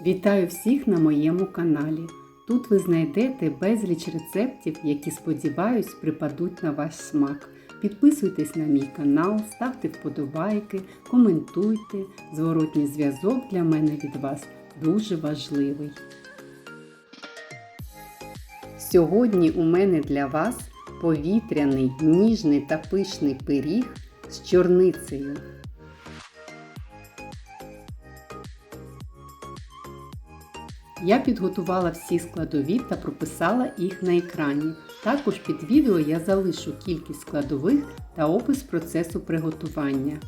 Вітаю всіх на моєму каналі. Тут ви знайдете безліч рецептів, які, сподіваюсь, припадуть на ваш смак. Підписуйтесь на мій канал, ставте вподобайки, коментуйте. Зворотній зв'язок для мене від вас дуже важливий. Сьогодні у мене для вас повітряний, ніжний та пишний пиріг з чорницею. Я підготувала всі складові та прописала їх на екрані. Також під відео я залишу кількість складових та опис процесу приготування.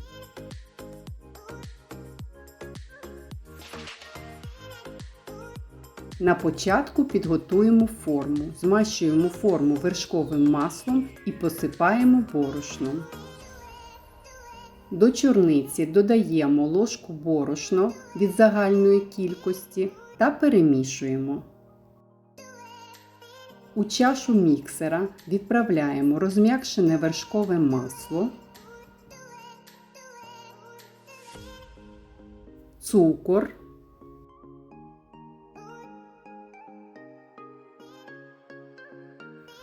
На початку підготуємо форму. Змащуємо форму вершковим маслом і посипаємо борошном. До чорниці додаємо ложку борошно від загальної кількості та перемішуємо. У чашу міксера відправляємо розм'якшене вершкове масло, цукор,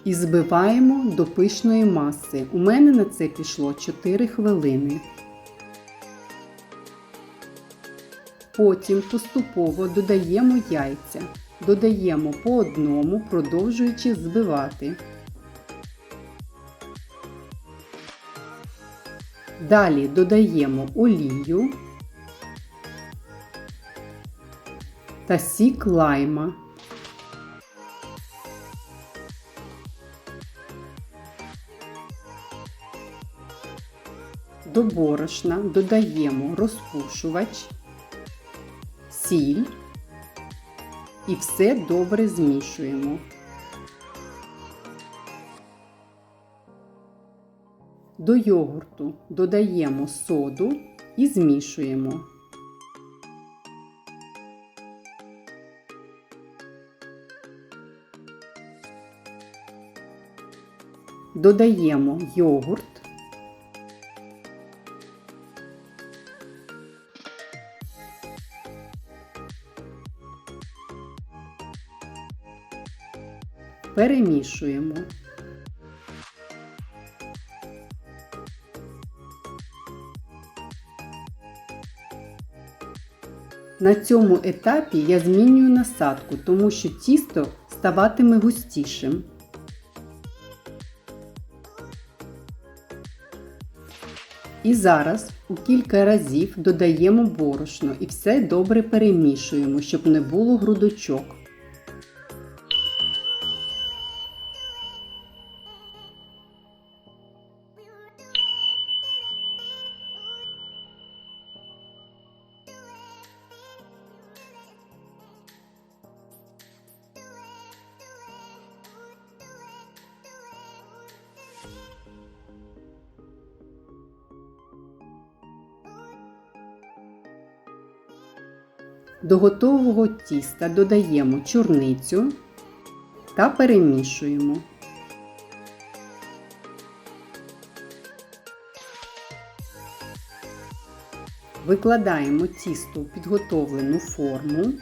і збиваємо до пишної маси. У мене на це пішло 4 хвилини. Потім поступово додаємо яйця. Додаємо по одному, продовжуючи збивати. Далі додаємо олію та сік лайма. До борошна додаємо розпушувач сіль і все добре змішуємо. До йогурту додаємо соду і змішуємо. Додаємо йогурт перемішуємо. На цьому етапі я змінюю насадку, тому що тісто ставатиме густішим. І зараз у кілька разів додаємо борошно і все добре перемішуємо, щоб не було грудочок. До готового тіста додаємо чорницю та перемішуємо. Викладаємо тісто в підготовлену форму,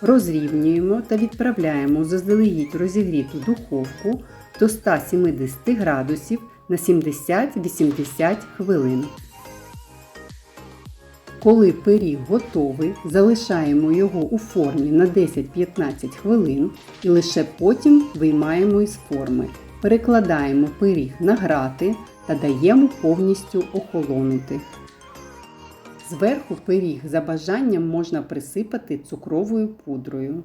розрівнюємо та відправляємо заздалегідь розігріту духовку до 170 градусів на 70-80 хвилин. Коли пиріг готовий, залишаємо його у формі на 10-15 хвилин і лише потім виймаємо із форми. Перекладаємо пиріг на грати та даємо повністю охолонути. Зверху пиріг за бажанням можна присипати цукровою пудрою.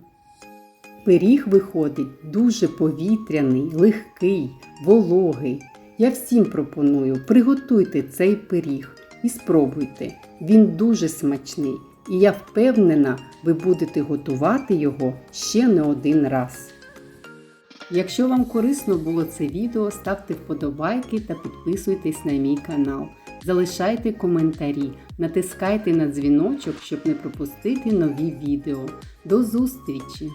Пиріг виходить дуже повітряний, легкий, вологий. Я всім пропоную приготуйте цей пиріг і спробуйте. Він дуже смачний, і я впевнена, ви будете готувати його ще не один раз. Якщо вам корисно було це відео, ставте вподобайки та підписуйтесь на мій канал. Залишайте коментарі, натискайте на дзвіночок, щоб не пропустити нові відео. До зустрічі!